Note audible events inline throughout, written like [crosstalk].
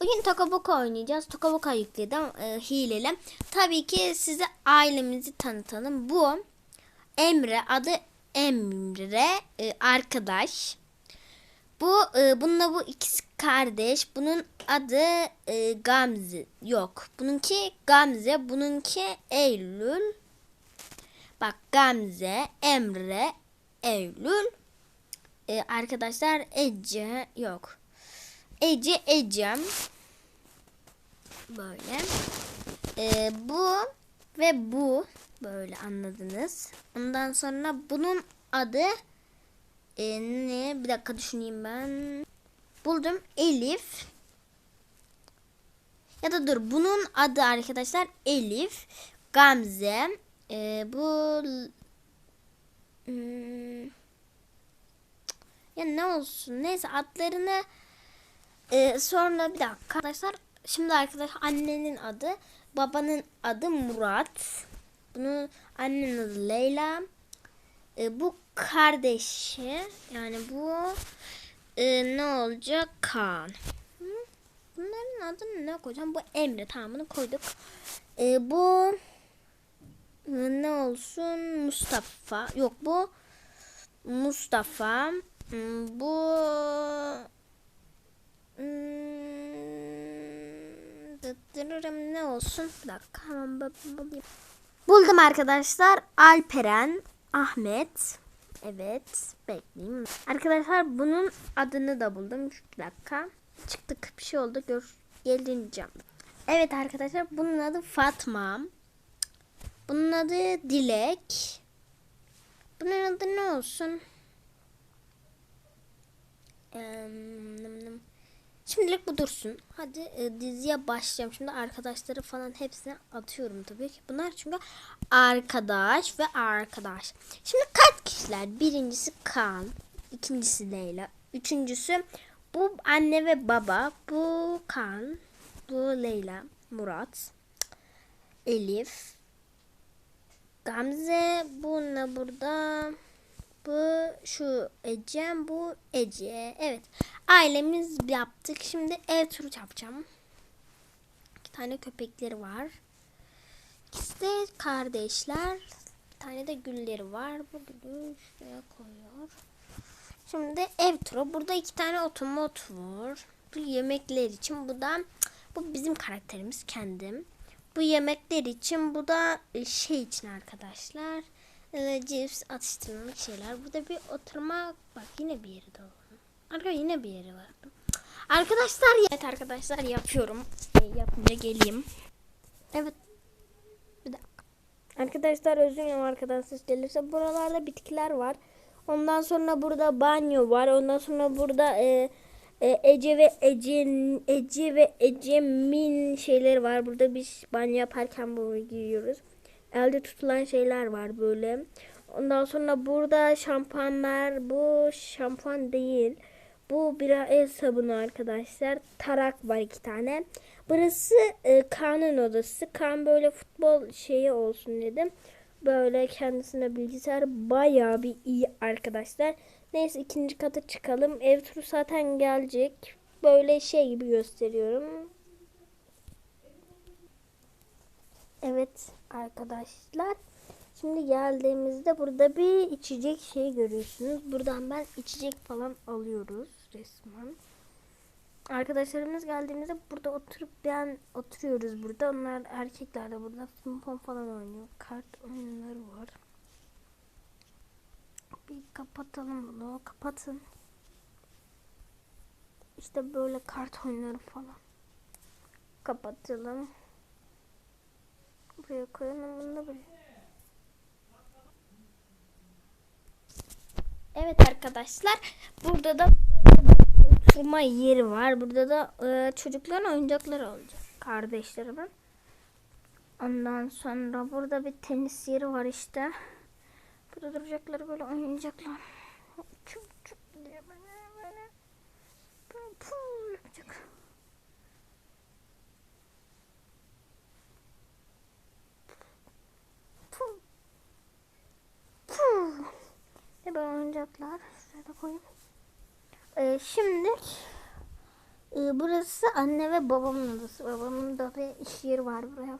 Bugün Tokaboka oynayacağız. Tokaboka yükledim e, hileli. Tabii ki size ailemizi tanıtalım. Bu Emre adı Emre e, arkadaş. Bu e, bununla bu ikisi kardeş. Bunun adı e, Gamze. Yok. Bununki Gamze. Bununki Eylül. Bak Gamze, Emre, Eylül. E, arkadaşlar Ece yok. Ece Ecem. Böyle. E, bu ve bu böyle anladınız. Ondan sonra bunun adı e, ne? Bir dakika düşüneyim ben. Buldum Elif. Ya da dur bunun adı arkadaşlar Elif, Gamze. E, bu hmm, ya ne olsun neyse adlarını e, sonra bir dakika arkadaşlar. Şimdi arkadaşlar annenin adı babanın adı Murat. Bunu annenin adı Leyla. E, bu kardeşi yani bu e, ne olacak Kaan. Bunların adını ne koyacağım? Bu Emre tamam bunu koyduk. E, bu ne olsun Mustafa. Yok bu Mustafa. Hmm, Bu Hmm, ne olsun? Bir dakika hemen bu- bulayım. Buldum arkadaşlar. Alperen, Ahmet. Evet, bekleyeyim. Arkadaşlar bunun adını da buldum. Bir dakika. Çıktık bir şey oldu. Gör gelineceğim. Evet arkadaşlar bunun adı Fatma. Bunun adı Dilek. Bunun adı ne olsun? Nım. Şimdilik bu dursun. Hadi e, diziye başlayalım. Şimdi arkadaşları falan hepsine atıyorum tabii ki. Bunlar çünkü arkadaş ve arkadaş. Şimdi kaç kişiler? Birincisi Kaan. ikincisi Leyla. Üçüncüsü bu anne ve baba. Bu Kaan. Bu Leyla. Murat. Elif. Gamze. Bu ne burada? Bu şu Ecem bu Ece. Evet. Ailemiz yaptık. Şimdi ev turu yapacağım. İki tane köpekleri var. İkisi de kardeşler. Bir tane de gülleri var. Bu gülü şuraya koyuyor. Şimdi ev turu. Burada iki tane otomot var. Bu yemekler için. Bu da bu bizim karakterimiz kendim. Bu yemekler için. Bu da şey için arkadaşlar e, cips atıştırmalık şeyler. Burada bir oturma bak yine bir yeri de. Arkadaşlar yine bir yeri var. Arkadaşlar evet arkadaşlar yapıyorum. E, yapınca geleyim. Evet. Bir dakika. Arkadaşlar özür dilerim arkadaşlar gelirse buralarda bitkiler var. Ondan sonra burada banyo var. Ondan sonra burada e, e, Ece ve Ece Ece ve Ecem'in şeyleri var. Burada biz banyo yaparken bunu giyiyoruz elde tutulan şeyler var böyle. Ondan sonra burada şampuanlar. Bu şampuan değil. Bu bir el sabunu arkadaşlar. Tarak var iki tane. Burası e, Kaan'ın odası. Kaan böyle futbol şeyi olsun dedim. Böyle kendisine bilgisayar bayağı bir iyi arkadaşlar. Neyse ikinci kata çıkalım. Ev turu zaten gelecek. Böyle şey gibi gösteriyorum. Evet arkadaşlar. Şimdi geldiğimizde burada bir içecek şey görüyorsunuz. Buradan ben içecek falan alıyoruz resmen. Arkadaşlarımız geldiğimizde burada oturup ben oturuyoruz burada. Onlar erkekler de burada pimpon falan oynuyor. Kart oyunları var. Bir kapatalım bunu. Kapatın. İşte böyle kart oyunları falan. Kapatalım. Buraya koyalım bunu buraya. Evet arkadaşlar burada da oturma yeri var. Burada da e, çocukların oyuncakları olacak. Kardeşlerimin. Ondan sonra burada bir tenis yeri var işte. Burada duracakları böyle oynayacaklar. Çok çok diye böyle böyle. Böyle pul Ve böyle oyuncaklar. Şuraya da koyayım. Ee, şimdi Ee, burası anne ve babamın odası. Babamın da bir iş yeri var buraya.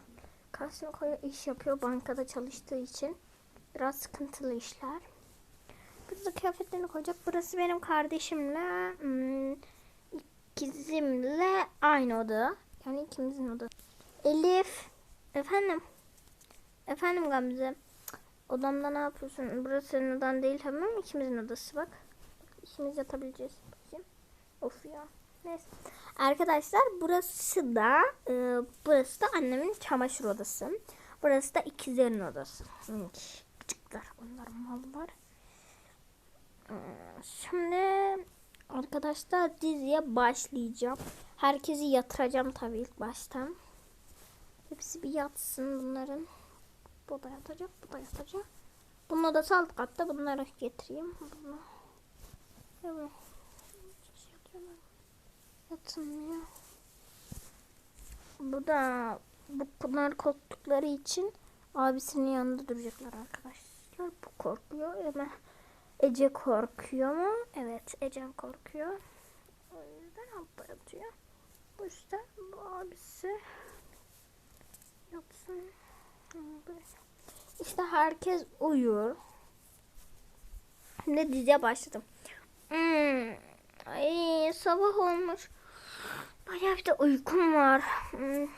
Karşısına koyuyor iş yapıyor bankada çalıştığı için. Biraz sıkıntılı işler. Burada kıyafetlerini koyacak. Burası benim kardeşimle hmm, ikizimle aynı oda. Yani ikimizin odası. Elif. Efendim. Efendim Gamze. Odamda ne yapıyorsun? Burası senin odan değil tamam? İkimizin odası bak. İkimiz yatabileceğiz. Bakayım. Of ya. Neyse. Arkadaşlar burası da e, burası da annemin çamaşır odası. Burası da ikizlerin odası. Küçükler onlar mallar. Ee, Şimdi arkadaşlar diziye başlayacağım. Herkesi yatıracağım tabii ilk baştan. Hepsi bir yatsın bunların. Bu da yatacak, bu da yatacak. Bunun odası alt katta. Bunları getireyim. Bunu. Evet. Yatılmıyor. Bu da bu bunlar korktukları için abisinin yanında duracaklar arkadaşlar. Bu korkuyor ama Ece korkuyor mu? Evet, Ece korkuyor. O yüzden altta yatıyor. Bu yüzden bu abisi yatsın. İşte herkes uyuyor. Şimdi diziye başladım. Hmm. Ay sabah olmuş. Bayağı bir de uykum var. Hmm.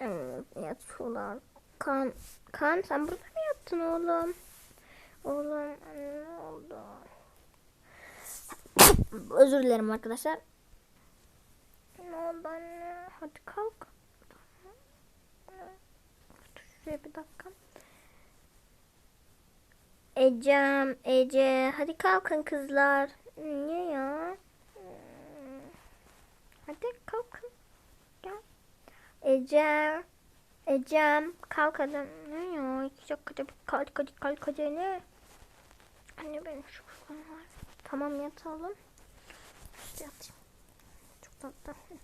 Evet yatıyorlar. Kan, kan sen burada mı yattın oğlum? Oğlum ne oldu? Özür dilerim arkadaşlar. Ne oldu anne? Hadi kalk. Şuraya bir dakika. Ecem, Ece. Hadi kalkın kızlar. Niye ya? Hadi kalkın. Gel. Ecem. Ecem. Kalk hadi. Ne ya? İki dakikada bir kalk hadi kalk hadi ne? Anne benim şu kuşum var. Tamam yatalım. İşte yatayım. Çok tatlı.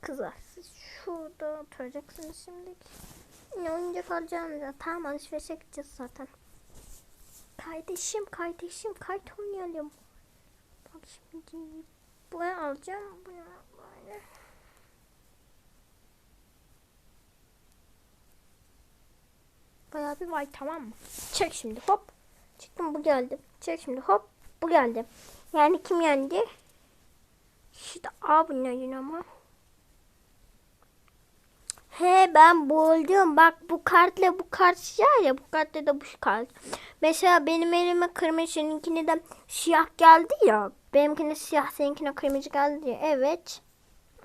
Kızlar siz şurada oturacaksınız şimdi. Ne oyuncak alacağım Tamam alışverişe gideceğiz zaten. Kardeşim kardeşim kart oynayalım. Bak şimdi bunu alacağım. Bunu böyle. Bayağı bir var tamam mı? Çek şimdi hop. Çıktım bu geldi. Çek şimdi hop. Bu geldi. Yani kim yendi? İşte abi ne ama. He ben buldum. Bak bu kartla bu kart ya ya bu kartla da bu kart. Mesela benim elime kırmızı seninkine de siyah geldi ya. Benimkine siyah seninkine kırmızı geldi ya. Evet.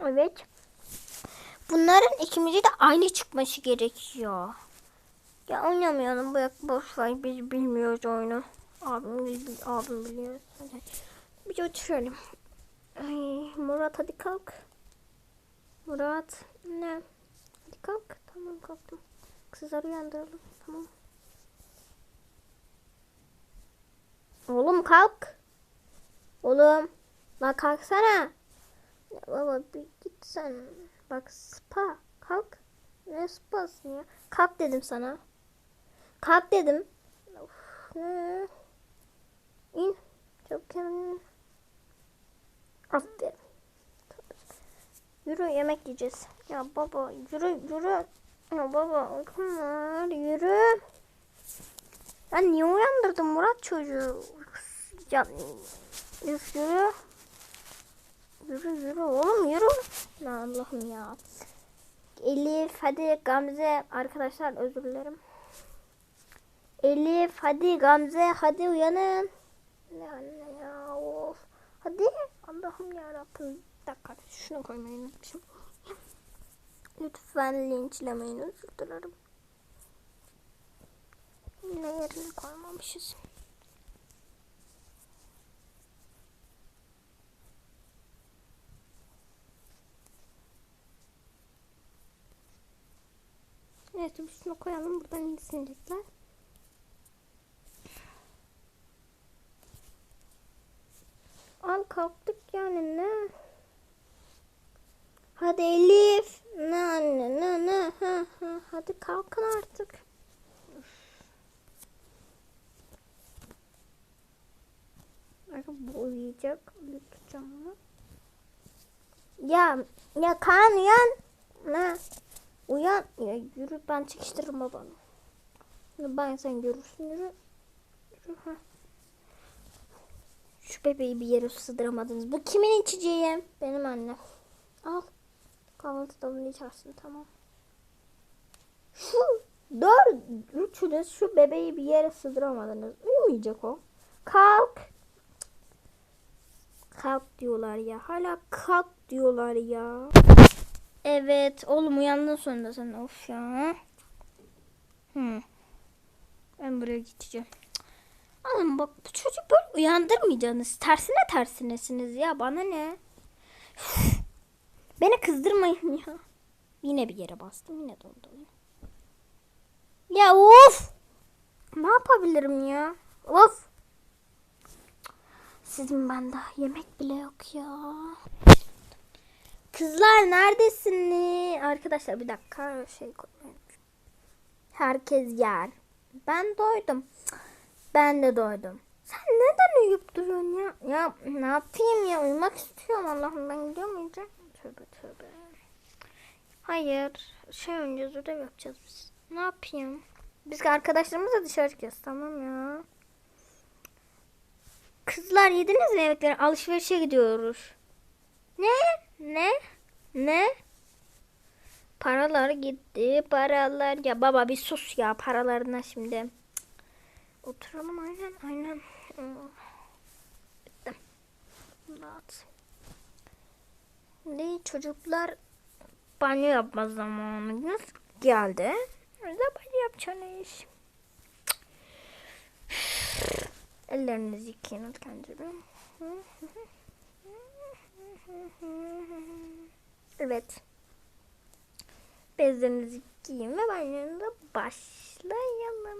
Evet. Bunların ikimizi de aynı çıkması gerekiyor. Ya oynamayalım. Bu boş ver. Biz bilmiyoruz oyunu. Abim, abim biliyor. Bir oturalım. Ay, Murat hadi kalk. Murat ne? Hadi kalk. Tamam kalktım. Kızları uyandıralım. Tamam. Oğlum kalk. Oğlum. Bak kalksana. Ya baba bir git sen. Bak spa. Kalk. Ne spası ya? Kalk dedim sana. Kalk dedim. Of? İn. Çabuk kendini. Aferin. Yürü yemek yiyeceğiz. Ya baba yürü yürü. Ya baba uykum var yürü. Ben niye uyandırdım Murat çocuğu? Ya yürü. Yürü yürü oğlum yürü. Ya Allah'ım ya. Elif hadi Gamze arkadaşlar özür dilerim. Elif hadi Gamze hadi uyanın. Ne anne ya of. Hadi Allah'ım ya Rabbim. Dakika şunu koymayı. Lütfen linçlemeyin özür dilerim. Yine yerine koymamışız. Biz şunu koyalım buradan insinecekler. Al kalktık yani ne? Hadi Elif. Ne anne ne ne ha, ha. Hadi kalkın artık. Bu uyuyacak. Bir tutacağım onu. Ya ya Kaan uyan. Ne? Uyan. Ya yürü ben çekiştiririm babanı. Ben sen görürsün yürü. Yürü ha. Şu bebeği bir yere sığdıramadınız. Bu kimin içeceği? Benim annem. Al. Kahvaltıda bunu içersin tamam. Şu dört üçünüz şu bebeği bir yere sığdıramadınız. Uyumayacak o. Kalk. Kalk diyorlar ya. Hala kalk diyorlar ya. Evet. Oğlum uyandın sonunda sen. Of ya. Hı. Ben buraya gideceğim. Oğlum bak bu çocuk böyle uyandırmayacaksınız. Tersine tersinesiniz ya. Bana ne? Beni kızdırmayın ya. Yine bir yere bastım. Yine dondu. Ya of. Ne yapabilirim ya? Of. Sizin bende yemek bile yok ya. Kızlar neredesiniz? Arkadaşlar bir dakika şey koymayın. Herkes yer. Ben doydum. Ben de doydum. Sen neden uyuyup duruyorsun ya? Ya ne yapayım ya? Uyumak istiyorum Allah'ım. Ben gidiyor muyum? Tövbe tövbe. Hayır. Şey oynayacağız. Ödev yapacağız biz. Ne yapayım? Biz arkadaşlarımızla dışarı çıkacağız. Tamam ya. Kızlar yediniz mi yemekleri? Alışverişe gidiyoruz. Ne? Ne? Ne? Paralar gitti. Paralar. Ya baba bir sus ya paralarına şimdi. Oturalım aynen aynen. Bitti. Rahat. Şimdi çocuklar banyo yapma zamanı nasıl geldi? Öyle banyo yapacaksınız. Ellerinizi yıkayın ilk önce. Evet. Bezlerinizi giyin ve banyonuza başlayalım.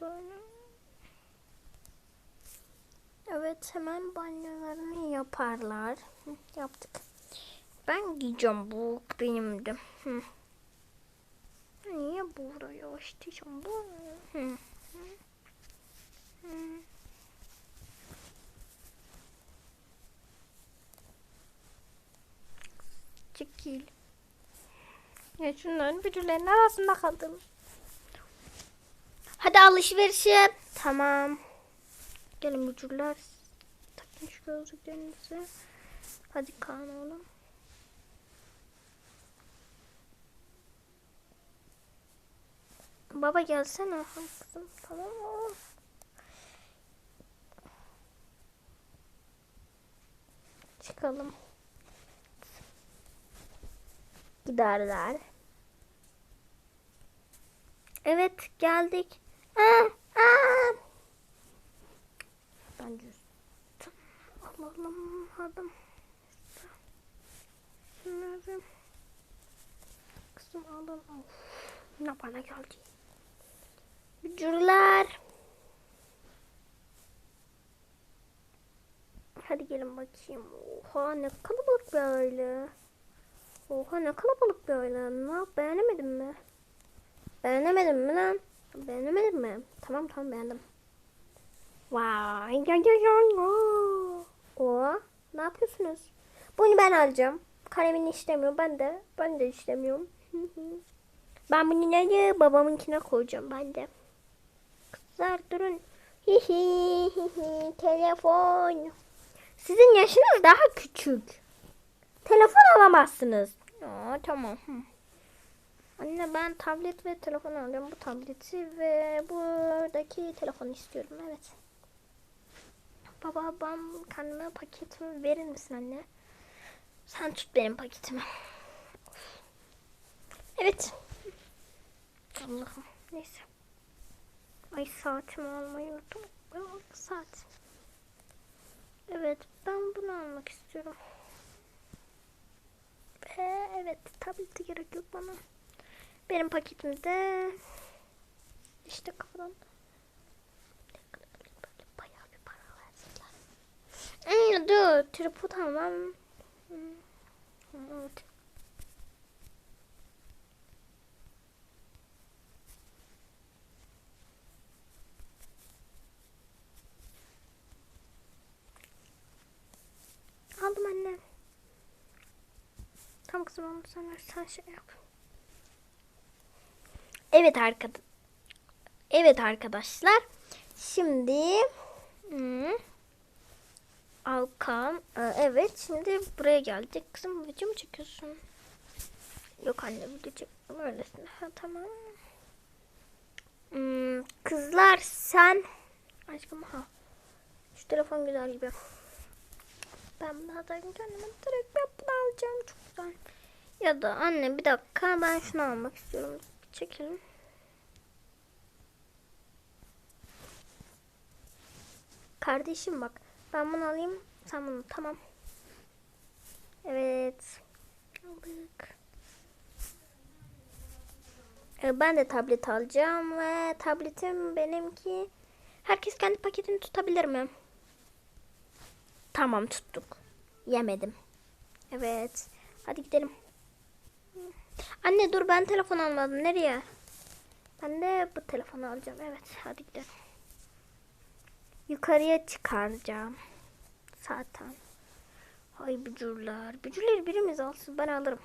Böyle. Evet hemen banyolarını yaparlar. Yaptık. Ben giyeceğim bu benimdi. Hı. Niye buraya açacağım bu? Çekil. Ya şunların bütünlerinin arasında kaldım. Hadi alışverişe. Tamam. Gelin mücürler. Takın şu gözlüklerinizi. Hadi Kaan oğlum. Baba gelsene. Kızım tamam mı? Çıkalım. Giderler. Evet geldik. Aa, aa. Ben düz. Alalım adım. Şunları. Kızım alın. Of. Ne bana geldi. Bücürler. Hadi gelin bakayım. Oha ne kalabalık böyle. Oha ne kalabalık böyle. Ne yap beğenemedin mi? Beğenemedin mi lan? Beğenemedin mi? Tamam tamam beğendim. Vay ya. O ne yapıyorsunuz? Bunu ben alacağım. Kalemini istemiyorum. Ben de. Ben de istemiyorum. [laughs] ben bunu nereye babamınkine koyacağım ben de. Kızlar durun. Telefon. Sizin yaşınız daha küçük. Telefon alamazsınız. Aa, tamam. Anne ben tablet ve telefon alacağım. Bu tableti ve buradaki telefonu istiyorum. Evet. Baba ben kendime paketimi verir misin anne? Sen tut benim paketimi. Evet. Allah'ım. Neyse. Ay saatimi almayı unuttum. Saat. Evet ben bunu almak istiyorum. Ee, evet tableti gerek yok bana. Benim paketimde işte kafadan Dur tripod almam. Evet. Aldım anne. Tam kızım onu sen sen şey yap. Evet arkadaşlar. Evet arkadaşlar. Şimdi... Hmm. Alkan. Ee, Evet şimdi buraya geldik. Kızım video mu çekiyorsun? Yok anne video çekmiyorum öylesine. Ha, tamam. Hmm, kızlar sen aşkım ha. Şu telefon güzel gibi. Ben bunu zaten kendime direkt ben alacağım. Çok güzel. Ya da anne bir dakika ben şunu almak istiyorum. Çekelim. Kardeşim bak ben bunu alayım sen bunu tamam. Evet. Aldık. Ee, Ben de tablet alacağım ve tabletim benimki. Herkes kendi paketini tutabilir mi? Tamam tuttuk. Yemedim. Evet. Hadi gidelim. Anne dur ben telefon almadım. Nereye? Ben de bu telefonu alacağım. Evet hadi gidelim. Yukarıya çıkaracağım. Zaten. Ay bücürler. Bücürleri birimiz alsın ben alırım.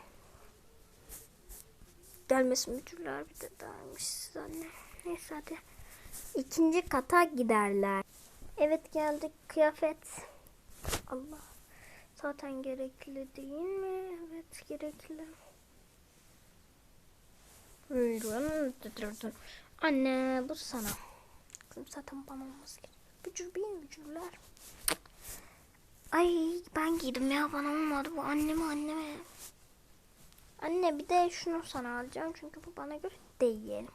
Gelmesin bücürler bir de dermiş anne. Neyse hadi. İkinci kata giderler. Evet geldik kıyafet. Allah. Zaten gerekli değil mi? Evet gerekli. Anne bu sana. Kızım zaten bana olması. Bücür mi bücürler? Ay ben giydim ya bana olmadı bu anneme anneme. Anne bir de şunu sana alacağım çünkü bu bana göre değil.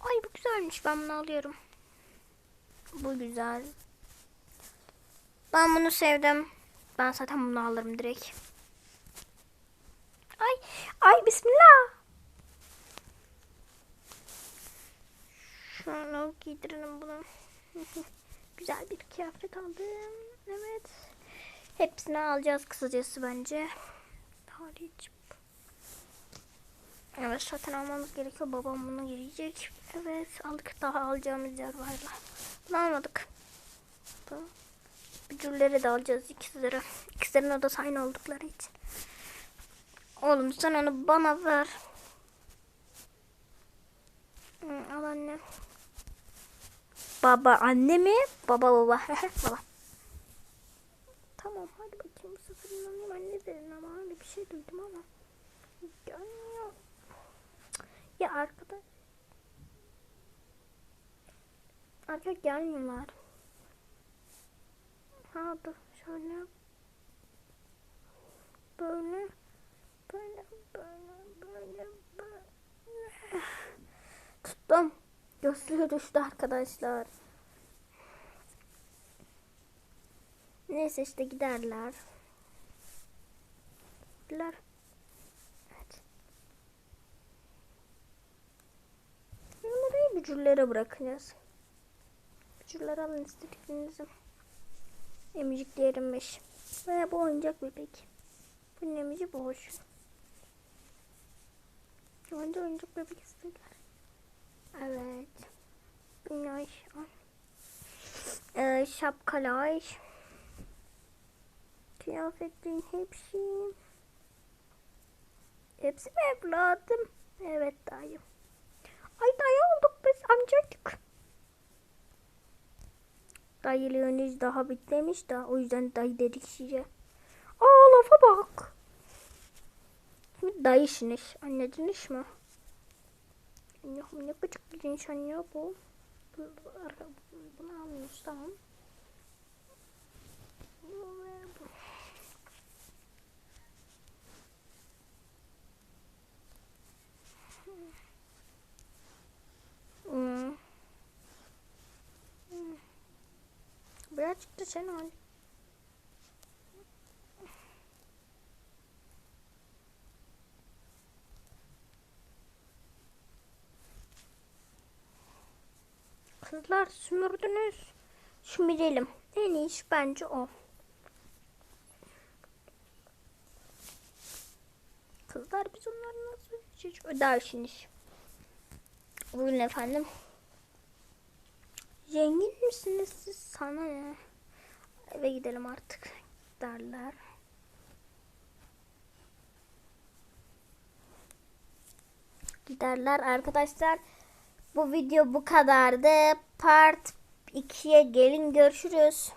Ay bu güzelmiş ben bunu alıyorum. Bu güzel. Ben bunu sevdim. Ben zaten bunu alırım direkt. Ay ay bismillah. Şunu giydirelim bunu. [laughs] Güzel bir kıyafet aldım. Evet. Hepsini alacağız kısacası bence. Hariç. Evet zaten almamız gerekiyor. Babam bunu giyecek. Evet aldık. Daha alacağımız yer var. Bunu almadık. Bücürleri de alacağız ikizleri. İkizlerin odası aynı oldukları için. Oğlum sen onu bana ver. Al anne. Baba anne mi? Baba baba. [laughs] baba. Tamam hadi bakayım bu sefer inanayım anne dedin ama öyle bir şey duydum ama. Gelmiyor. Ya arkada. Arka gelmiyorlar. Ha dur şöyle. Böyle. Böyle böyle böyle böyle. Tuttum. Gözlüğü düştü arkadaşlar. Neyse işte giderler. Giderler. Evet. Bunları bücürlere bırakacağız. Bücürler alın istediklerinizi. Emiciklerim 5. Veya bu oyuncak bebek. Bunun emici boş. Önce oyuncak bebek istediler. Evet. Bunlar ee, şapkalar. Kıyafetlerin hepsi. Hepsi mi evladım? Evet dayı. Ay dayı olduk biz amcacık. Dayılığınız daha bitmemiş de o yüzden dayı dedik size. Aa lafa bak. Şimdi dayısınız. Anladınız mı? Ya ne küçük bir insan ya bu. Bu- bu- Bunu almıyoruz tamam. Hmm. Hmm. Birazcık da sen al. kızlar sümürdünüz. Sümürelim. En iyi iş bence o. Kızlar biz onları nasıl hiç ödersiniz? Buyurun efendim. Zengin misiniz siz? Sana ne? Eve gidelim artık derler. Giderler arkadaşlar bu video bu kadardı. Part 2'ye gelin görüşürüz.